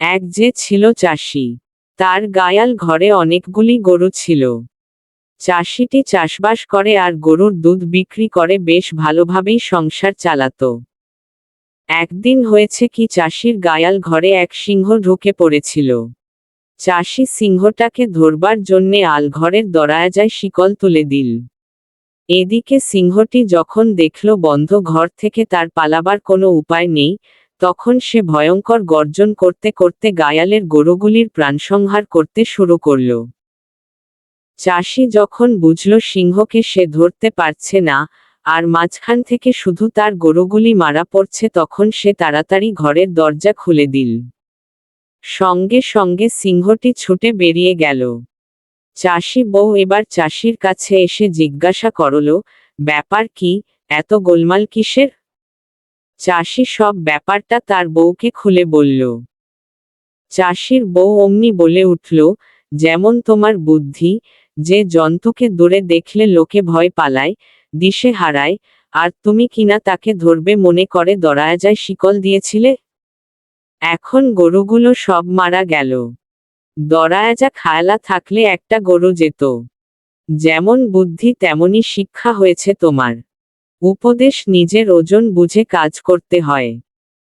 এক যে ছিল চাষি, তার গায়াল ঘরে অনেকগুলি গরু ছিল। চাষিটি চাষবাস করে আর গরুর দুধ বিক্রি করে বেশ ভালোভাবেই সংসার চালাতো। একদিন হয়েছে কি চাষির গায়াল ঘরে এক সিংহ ঢুকে পড়েছিল। চাষি সিংহটাকে ধরবার জন্যে আলঘরের দরায়াজায় শিকল তুলে দিল। এদিকে সিংহটি যখন দেখল বন্ধ ঘর থেকে তার পালাবার কোনো উপায় নেই তখন সে ভয়ঙ্কর গর্জন করতে করতে গায়ালের গরুগুলির প্রাণসংহার করতে শুরু করল। চাষি যখন বুঝল সিংহকে সে ধরতে পারছে না, আর মাঝখান থেকে শুধু তার গরুগুলি মারা পড়ছে তখন সে তাড়াতাড়ি ঘরের দরজা খুলে দিল। সঙ্গে সঙ্গে সিংহটি ছুটে বেরিয়ে গেল। চাষি বউ এবার চাষির কাছে এসে জিজ্ঞাসা করল, ব্যাপার কি? এত গোলমাল কিসের? চাষি সব ব্যাপারটা তার বউকে খুলে বলল। চাষির বউ অমনি বলে উঠল, যেমন তোমার বুদ্ধি, যে জন্তুকে দূরে দেখলে লোকে ভয় পালায়, দিশে হারায়, আর তুমি কিনা তাকে ধরবে মনে করে দরায়া যায় শিকল দিয়েছিলে? এখন গরুগুলো সব মারা গেল। দরায়াজা খায়লা থাকলে একটা গরু যেত। যেমন বুদ্ধি তেমনি শিক্ষা হয়েছে তোমার। উপদেশ নিজের ওজন বুঝে কাজ করতে হয়।